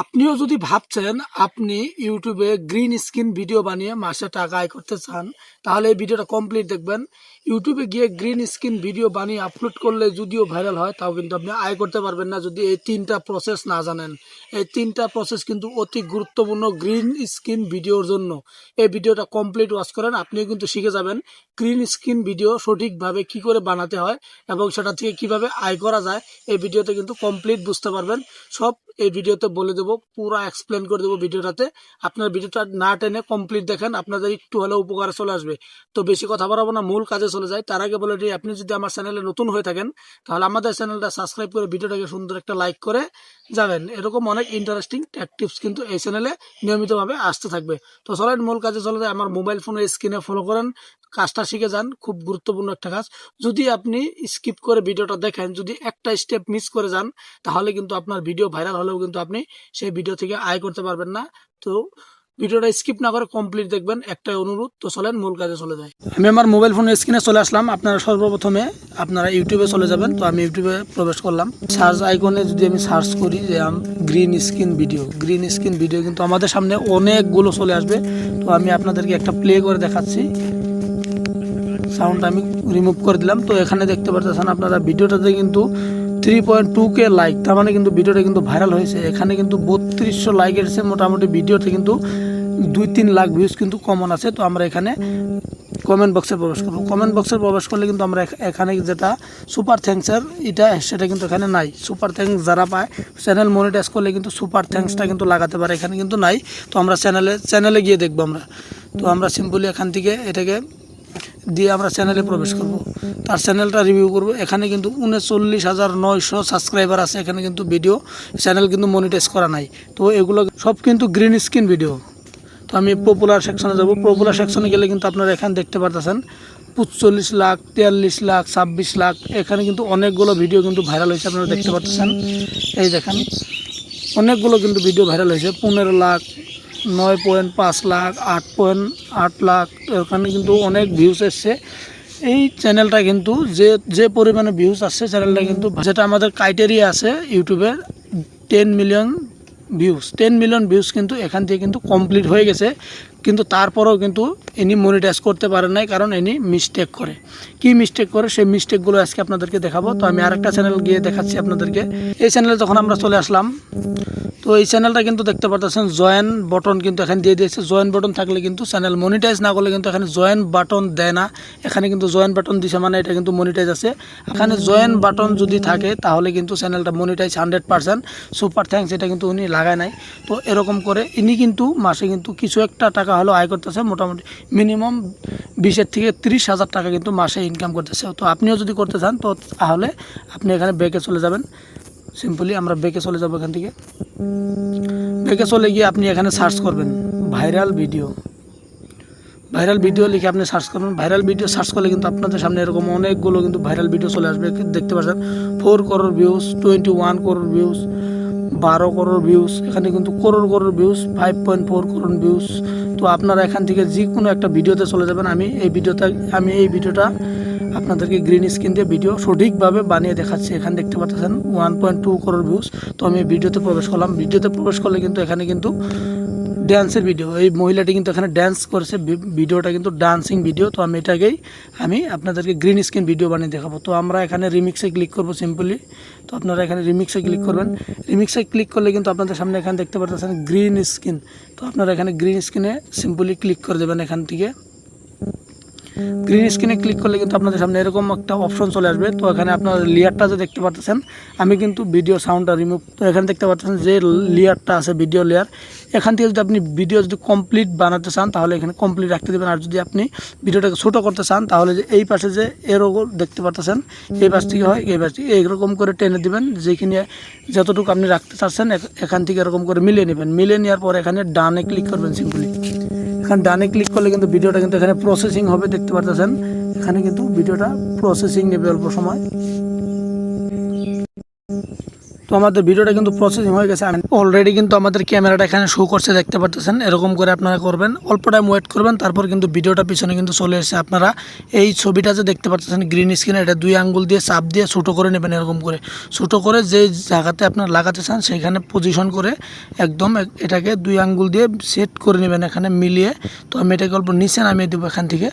আপনিও যদি ভাবছেন আপনি ইউটিউবে গ্রিন স্ক্রিন ভিডিও বানিয়ে মাসে টাকা আয় করতে চান, তাহলে এই ভিডিওটা কমপ্লিট দেখবেন। ইউটিউবে গিয়ে গ্রিন স্ক্রিন ভিডিও বানিয়ে আপলোড করলে যদিও ভাইরাল হয়, তাও কিন্তু আপনি আয় করতে পারবেন না যদি এই তিনটা প্রসেস না জানেন। এই তিনটা প্রসেস কিন্তু অতি গুরুত্বপূর্ণ গ্রিন স্ক্রিন ভিডিওর জন্য। এই ভিডিওটা কমপ্লিট ওয়াচ করেন, আপনিও কিন্তু শিখে যাবেন গ্রিন স্ক্রিন ভিডিও সঠিকভাবে কি করে বানাতে হয় এবং সেটা থেকে কীভাবে আয় করা যায়। এই ভিডিওতে কিন্তু কমপ্লিট বুঝতে পারবেন। সব এই ভিডিওতে বলে দেবো, পুরো এক্সপ্লেন করে দেবো ভিডিওটাতে আপনার ভিডিওটা না টেনে কমপ্লিট দেখেন, আপনাদের একটু হলেও উপকারে চলে আসবে। তো বেশি কথা বাড়াবো না, মূল কাজে চলে যায়, তার আগে বলে আপনি যদি আমার চ্যানেলে নতুন হয়ে থাকেন, তাহলে আমাদের চ্যানেলটা সাবস্ক্রাইব করে ভিডিওটাকে সুন্দর একটা লাইক করে যাবেন। এরকম অনেক ইন্টারেস্টিং ট্যাক টিপস কিন্তু এই চ্যানেলে নিয়মিতভাবে আসতে থাকবে। তো চলেন, মূল কাজে চলে যায় আমার মোবাইল ফোনের স্ক্রিনে ফলো করেন। কাজটা শিখে যান, খুব গুরুত্বপূর্ণ একটা কাজ। যদি আপনি স্কিপ করে ভিডিওটা দেখেন, যদি একটা স্টেপ মিস করে যান, তাহলে কিন্তু আপনার ভিডিও ভাইরাল হলেও কিন্তু আপনি সেই ভিডিও থেকে আয় করতে পারবেন না। তো ভিডিওটা স্কিপ না করে কমপ্লিট দেখবেন, একটাই অনুরোধ, তো চলেন মূল কাজে চলে যাই। আমি আমার মোবাইল ফোনের স্ক্রিনে চলে আসলাম, আপনারা সর্বপ্রথমে আপনারা ইউটিউবে চলে যাবেন, তো আমি ইউটিউবে প্রবেশ করলাম। সার্চ আইকনে যদি আমি সার্চ করি, যে green screen video green screen video কিন্তু আমাদের সামনে অনেকগুলো চলে আসবে। তো আমি আপনাদেরকে একটা প্লে করে দেখাচ্ছি। সাউন্ড আমি রিমুভ করে দিলাম, তো এখানে দেখতে পাচ্ছেন আপনারা ভিডিওটাতে কিন্তু three point two K like তার মানে কিন্তু ভিডিওটা কিন্তু ভাইরাল হয়েছে। এখানে কিন্তু বত্রিশশো লাইক এসেছে মোটামুটি ভিডিওতে কিন্তু দুই তিন লাখ ভিউজ কিন্তু কমন আছে, তো আমরা এখানে কমেন্ট বক্সে প্রবেশ করব। কমেন্ট বক্সে প্রবেশ করলে কিন্তু আমরা এখানে যেটা সুপার থ্যাঙ্কসের এটা, সেটা কিন্তু এখানে নাই। সুপার থ্যাঙ্কস যারা পায় চ্যানেল মনিটাইজ করলে কিন্তু সুপার থ্যাঙ্কসটা কিন্তু লাগাতে পারে, এখানে কিন্তু নাই। তো আমরা চ্যানেলে চ্যানেলে গিয়ে দেখব আমরা। তো আমরা সিম্পলি এখান থেকে এটাকে দিয়ে আমরা চ্যানেলে প্রবেশ করব। তার চ্যানেলটা রিভিউ করব। এখানে কিন্তু উনচল্লিশ হাজার নয়শো সাবস্ক্রাইবার আছে, এখানে কিন্তু ভিডিও চ্যানেল কিন্তু মনিটাইজ করা নাই। তো এগুলো সব কিন্তু গ্রিন স্ক্রিন ভিডিও তো আমি পপুলার সেকশনে যাব। পপুলার সেকশনে গেলে কিন্তু আপনারা এখানে দেখতে পারতেছেন পঁচল্লিশ লাখ, তিয়াল্লিশ লাখ, ছাব্বিশ লাখ, এখানে কিন্তু অনেকগুলো ভিডিও কিন্তু ভাইরাল হয়েছে, আপনারা দেখতে পাচ্ছেন এই দেখেন, অনেকগুলো কিন্তু ভিডিও ভাইরাল হয়েছে, পনেরো লাখ, নয় পয়েন্ট পাঁচ লাখ, আট পয়েন্ট আট লাখ, এখানে কিন্তু অনেক ভিউজ এসছে। এই চ্যানেলটা কিন্তু যে যে পরিমাণে ভিউজ আসছে চ্যানেলটা কিন্তু যেটা আমাদের ক্রাইটেরিয়া আছে ইউটিউবে ten million views ten million views কিন্তু এখান থেকে কিন্তু কমপ্লিট হয়ে গেছে। কিন্তু তারপরেও কিন্তু এনি মনিটাইজ করতে পারে নাই, কারণ এনি মিস্টেক করে। কি মিস্টেক করে? সেই মিস্টেকগুলো আজকে আপনাদেরকে দেখাবো। তো আমি আরেকটা চ্যানেল গিয়ে দেখাচ্ছি আপনাদেরকে। এই চ্যানেলে যখন আমরা চলে আসলাম তো এই চ্যানেলটা কিন্তু দেখতে পাচ্ছেন জয়েন বটন কিন্তু এখানে দিয়ে দিয়েছে। জয়েন বটন থাকলে কিন্তু চ্যানেল মনিটাইজ না করলে কিন্তু এখানে জয়েন বাটন দেয় না। এখানে কিন্তু জয়েন বাটন দিছে মানে এটা কিন্তু মনিটাইজ আছে। এখানে জয়েন বাটন যদি থাকে, তাহলে কিন্তু চ্যানেলটা monetise hundred percent super thanks এটা কিন্তু উনি লাগায় নাই। তো এরকম করে ইনি কিন্তু মাসে কিন্তু কিছু একটা টাকা হলেও আয় করতেছে, মোটামুটি মিনিমাম বিশের থেকে তিরিশ হাজার টাকা কিন্তু মাসে ইনকাম করতেছে। তো আপনিও যদি করতে চান, তো তাহলে আপনি এখানে ব্যাকে চলে যাবেন। সিম্পলি আমরা ব্যাকে চলে যাব এখান থেকে। ব্যাকে চলে গিয়ে আপনি এখানে সার্চ করবেন ভাইরাল ভিডিও ভাইরাল ভিডিও লিখে আপনি সার্চ করবেন। ভাইরাল ভিডিও সার্চ করলে কিন্তু আপনাদের সামনে এরকম অনেকগুলো কিন্তু ভাইরাল ভিডিও চলে আসবে। দেখতে পাচ্ছেন four crore views twenty one crore views বারো করোর ভিউজ এখানে কিন্তু crore crore views five point four crore views তো আপনারা এখান থেকে যে কোনো একটা ভিডিওতে চলে যাবেন। আমি এই ভিডিওটা আমি এই ভিডিওটা আপনাদেরকে গ্রিন স্ক্রিন দিয়ে ভিডিও সঠিকভাবে বানিয়ে দেখাচ্ছি। এখানে দেখতে পাচ্ছেন one point two crore views তো আমি ভিডিওতে প্রবেশ করলাম। ভিডিওতে প্রবেশ করলে কিন্তু এখানে কিন্তু ড্যান্সের ভিডিও এই মহিলাটি কিন্তু এখানে ড্যান্স করেছে। ভিডিওটা কিন্তু ডান্সিং ভিডিও তো আমি এটাকেই আমি আপনাদেরকে গ্রিন স্ক্রিন ভিডিও বানিয়ে দেখাবো। তো আমরা এখানে রিমিক্সে ক্লিক করব সিম্পলি তো আপনারা এখানে রিমিক্সে ক্লিক করবেন। রিমিক্সে ক্লিক করলে কিন্তু আপনাদের সামনে এখানে দেখতে পাচ্ছেন গ্রিন স্ক্রিন তো আপনারা এখানে গ্রিন স্ক্রিনে সিম্পলি ক্লিক করে দেবেন এখান থেকে। গ্রিন স্ক্রিনে ক্লিক করলে কিন্তু আপনাদের সামনে এরকম একটা অপশন চলে আসবে। তো এখানে আপনার লেয়ারটা যে দেখতে পাচ্ছেন, আমি কিন্তু ভিডিও সাউন্ডটা রিমুভ এখানে দেখতে পাচ্ছেন যে লেয়ারটা আছে ভিডিও লেয়ার এখান থেকে যদি আপনি ভিডিও যদি কমপ্লিট বানাতে চান, তাহলে এখানে কমপ্লিট রাখতে দেবেন। আর যদি আপনি ভিডিওটাকে ছোটো করতে চান, তাহলে যে এই পাশে যে এরো দেখতে পাচ্ছেন, এই পাশ থেকে হয়, এই পাশ থেকে এইরকম করে টেনে দিবেন, যেখানে যতটুকু আপনি রাখতে চাচ্ছেন এখান থেকে এরকম করে মিলিয়ে নেবেন। মিলিয়ে নেওয়ার পর এখানে ডানে ক্লিক করবেন সিম্পলি এখানে ডানে ক্লিক করলে কিন্তু ভিডিওটা কিন্তু এখানে প্রসেসিং হবে, দেখতে পারতেছেন? এখানে কিন্তু ভিডিওটা প্রসেসিং নেবে অল্প সময়। আমাদের ভিডিওটা কিন্তু প্রসেসিং হয়ে গেছে। অলরেডি কিন্তু আমাদের ক্যামেরাটা এখানে শো করছে, দেখতে পারতেছেন? এরকম করে আপনারা করবেন। অল্প টাইম ওয়েট করবেন, তারপর কিন্তু ভিডিওটা পিছনে কিন্তু চলে এসেছে। আপনারা এই ছবিটা যে দেখতে পাচ্ছেন গ্রিন স্ক্রিন এটা দুই আঙ্গুল দিয়ে চাপ দিয়ে ছোটো করে নেবেন এরকম করে। ছোটো করে যে জায়গাতে আপনার লাগাতে চান, সেখানে পজিশন করে একদম এটাকে দুই আঙ্গুল দিয়ে সেট করে নেবেন এখানে মিলিয়ে। তো আমি এটাকে অল্প নিচে নামিয়ে দেবো এখান থেকে।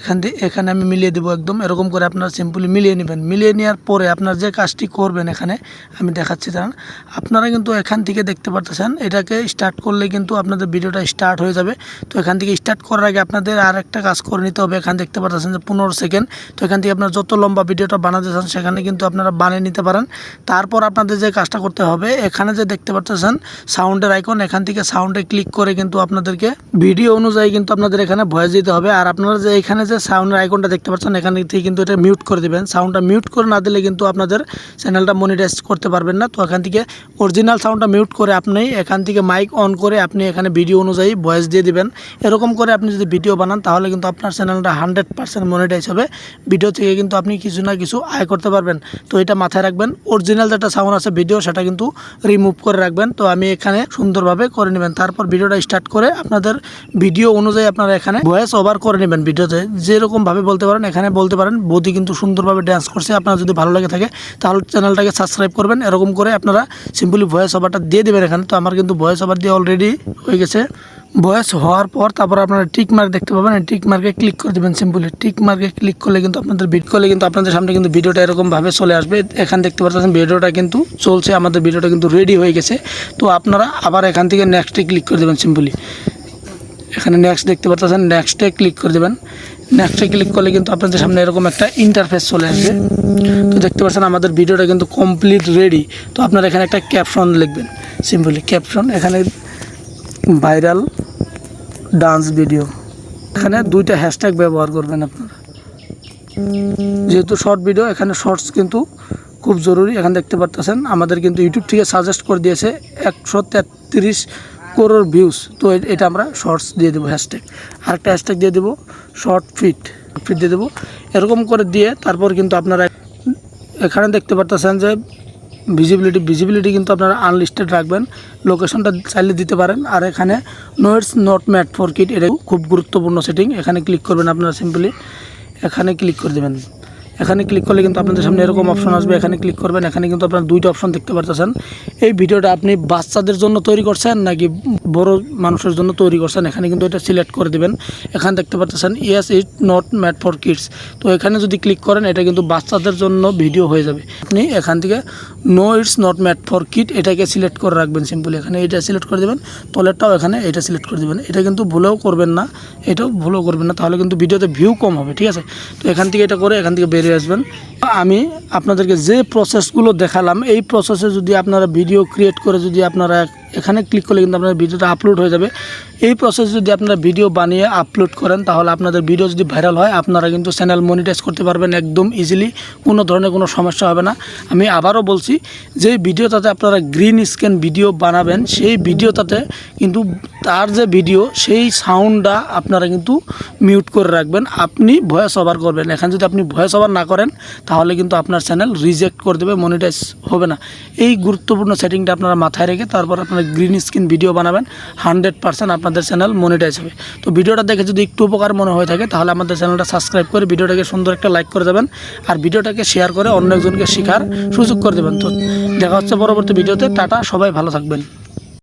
এখান থেকে এখানে আমি মিলিয়ে দেবো একদম। এরকম করে আপনার সিম্পলি মিলিয়ে নেবেন। মিলিয়ে নেওয়ার পরে আপনার যে কাজটি করবেন এখানে, আমি দেখাচ্ছি দাঁড়ান। আপনারা কিন্তু এখান থেকে দেখতে পারতেছেন, এটাকে স্টার্ট করলে কিন্তু আপনাদের ভিডিওটা স্টার্ট হয়ে যাবে। তো এখান থেকে স্টার্ট করার আগে আপনাদের আর একটা কাজ করে নিতে হবে। এখান দেখতে পারতেছেন যে পনেরো সেকেন্ড তো এখান থেকে আপনার যত লম্বা ভিডিওটা বানাতে চান, সেখানে কিন্তু আপনারা বানিয়ে নিতে পারেন। তারপর আপনাদের যে কাজটা করতে হবে, এখানে যে দেখতে পারতেছেন সাউন্ডের আইকন এখান থেকে সাউন্ডে ক্লিক করে কিন্তু আপনাদেরকে ভিডিও অনুযায়ী কিন্তু আপনাদের এখানে ভয়েস দিতে হবে। আর আপনারা যে এখানে যে সাউন্ডের আইকনটা দেখতে পাচ্ছেন, এখান থেকে কিন্তু এটা মিউট করে দেবেন। সাউন্ডটা মিউট করে না দিলে কিন্তু আপনাদের চ্যানেলটা মনিটাইজ করতে পারবেন না। তো এখান থেকে অরিজিনাল সাউন্ডটা মিউট করে আপনি এখান থেকে মাইক অন করে আপনি এখানে ভিডিও অনুযায়ী ভয়েস দিয়ে দিবেন। এরকম করে আপনি যদি ভিডিও বানান, তাহলে কিন্তু আপনার চ্যানেলটা হান্ড্রেড পার্সেন্ট মনিটাইজ হবে। ভিডিও থেকে কিন্তু আপনি কিছু না কিছু আয় করতে পারবেন। তো এটা মাথায় রাখবেন। অরিজিনাল যেটা সাউন্ড আছে ভিডিও সেটা কিন্তু রিমুভ করে রাখবেন। তো আমি এখানে সুন্দরভাবে করে নেবেন। তারপর ভিডিওটা স্টার্ট করে আপনাদের ভিডিও অনুযায়ী আপনারা এখানে ভয়েস ওভার করে নেবেন। ভিডিওতে যেরকমভাবে বলতে পারেন, এখানে বলতে পারেন, বৌদি কিন্তু সুন্দরভাবে ড্যান্স করছে। আপনার যদি ভালো লাগে থাকে, তাহলে চ্যানেলটাকে সাবস্ক্রাইব করবেন। এরকম করে আপনারা সিম্পলি ভয়েস ওভারটা দিয়ে দেবেন এখানে। তো আমার কিন্তু ভয়েস ওভার দিয়ে অলরেডি হয়ে গেছে। ভয়েস হওয়ার পর তারপর আপনারা টিক মার্ক দেখতে পাবেন। টিক মার্কে ক্লিক করে দেবেন সিম্পলি টিক মার্কে ক্লিক করলে কিন্তু আপনাদের ভিড করলে কিন্তু আপনাদের সামনে কিন্তু ভিডিওটা এরকমভাবে চলে আসবে। এখানে দেখতে পাচ্ছেন, ভিডিওটা কিন্তু চলছে। আমাদের ভিডিওটা কিন্তু রেডি হয়ে গেছে। তো আপনারা আবার এখান থেকে নেক্সটে ক্লিক করে দেবেন সিম্পলি এখানে নেক্সট দেখতে পাচ্ছেন নেক্সটে ক্লিক করে দেবেন। নেক্সটে ক্লিক করলে কিন্তু আপনাদের সামনে এরকম একটা ইন্টারফেস চলে আসবে। তো দেখতে পাচ্ছেন আমাদের ভিডিওটা কিন্তু কমপ্লিট রেডি তো আপনারা এখানে একটা ক্যাপশন লিখবেন। সিম্পলি ক্যাপশন এখানে ভাইরাল ডান্স ভিডিও এখানে দুইটা হ্যাশট্যাগ ব্যবহার করবেন আপনারা। যেহেতু শর্ট ভিডিও এখানে শর্টস কিন্তু খুব জরুরি। এখানে দেখতে পারতেছেন, আমাদের কিন্তু ইউটিউব থেকে সাজেস্ট করে দিয়েছে একশো তেত্রিশ করোর ভিউস তো এটা আমরা শর্টস দিয়ে দেবো হ্যাশট্যাগ আরেকটা হ্যাশট্যাগ দিয়ে দেবো শর্ট ফিট ফিট দিয়ে দেবো। এরকম করে দিয়ে তারপর কিন্তু আপনারা এখানে দেখতে পারতেছেন যে ভিজিবিলিটি ভিজিবিলিটি কিন্তু আপনারা আনলিস্টেড রাখবেন লোকেশনটা চাইলে দিতে পারেন। আর এখানে no it's not made for kid এটা খুব গুরুত্বপূর্ণ সেটিং এখানে ক্লিক করবেন আপনারা সিম্পলি এখানে ক্লিক করে দেবেন। এখানে ক্লিক করলে কিন্তু আপনাদের সামনে এরকম অপশন আসবে। এখানে ক্লিক করবেন, এখানে কিন্তু আপনার দুইটা অপশন দেখতে পারতেছেন। এই ভিডিওটা আপনি বাচ্চাদের জন্য তৈরি করছেন নাকি বড় মানুষের জন্য তৈরি করছেন? এখানে কিন্তু এটা সিলেক্ট করে দেবেন। এখানে দেখতে পারতেছেন yes it not made for kids তো এখানে যদি ক্লিক করেন, এটা কিন্তু বাচ্চাদের জন্য ভিডিও হয়ে যাবে। আপনি এখান থেকে no it's not made for kid এটাকে সিলেক্ট করে রাখবেন সিম্পলি এখানে এটা সিলেক্ট করে দেবেন, তলেরটাও এখানে এটা সিলেক্ট করে দেবেন। এটা কিন্তু ভুলেও করবেন না, এটাও ভুলেও করবেন না, তাহলে কিন্তু ভিডিওতে ভিউ কম হবে, ঠিক আছে? তো এখান থেকে এটা করে এখান থেকে বেরিয়ে আসবেন। আমি আপনাদেরকে যে প্রসেসগুলো দেখালাম, এই প্রসেসে যদি আপনারা ভিডিও ক্রিয়েট করে যদি আপনারা এখানে ক্লিক করলে কিন্তু আপনার ভিডিওটা আপলোড হয়ে যাবে। এই প্রসেস যদি আপনারা ভিডিও বানিয়ে আপলোড করেন, তাহলে আপনাদের ভিডিও যদি ভাইরাল হয়, আপনারা কিন্তু চ্যানেল মনিটাইজ করতে পারবেন একদম ইজিলি কোনো ধরনের কোনো সমস্যা হবে না। আমি আবারও বলছি, যে ভিডিওটাতে আপনারা গ্রিন স্ক্যান ভিডিও বানাবেন, সেই ভিডিওটাতে কিন্তু তার যে ভিডিও সেই সাউন্ডটা আপনারা কিন্তু মিউট করে রাখবেন। আপনি ভয়েস ওভার করবেন। এখানে যদি আপনি ভয়েস ওভার না করেন, তাহলে কিন্তু আপনার চ্যানেল রিজেক্ট করে দেবে মনিটাইজ হবে না। এই গুরুত্বপূর্ণ সেটিংটা আপনারা মাথায় রেখে তারপর আপনারা গ্রিন স্ক্রিন ভিডিও বানাবেন হান্ড্রেড পার্সেন্ট আপনাদের চ্যানেল মনিটাইজ হবে। তো ভিডিওটা দেখে যদি একটু উপকার মনে হয়ে থাকে, তাহলে আমাদের চ্যানেলটা সাবস্ক্রাইব করে ভিডিওটাকে সুন্দর একটা লাইক করে দেবেন আর ভিডিওটাকে শেয়ার করে অন্য একজনকে শেখার সুযোগ করে দেবেন। তো দেখা হচ্ছে পরবর্তী ভিডিওতে টাটা, সবাই ভালো থাকবেন।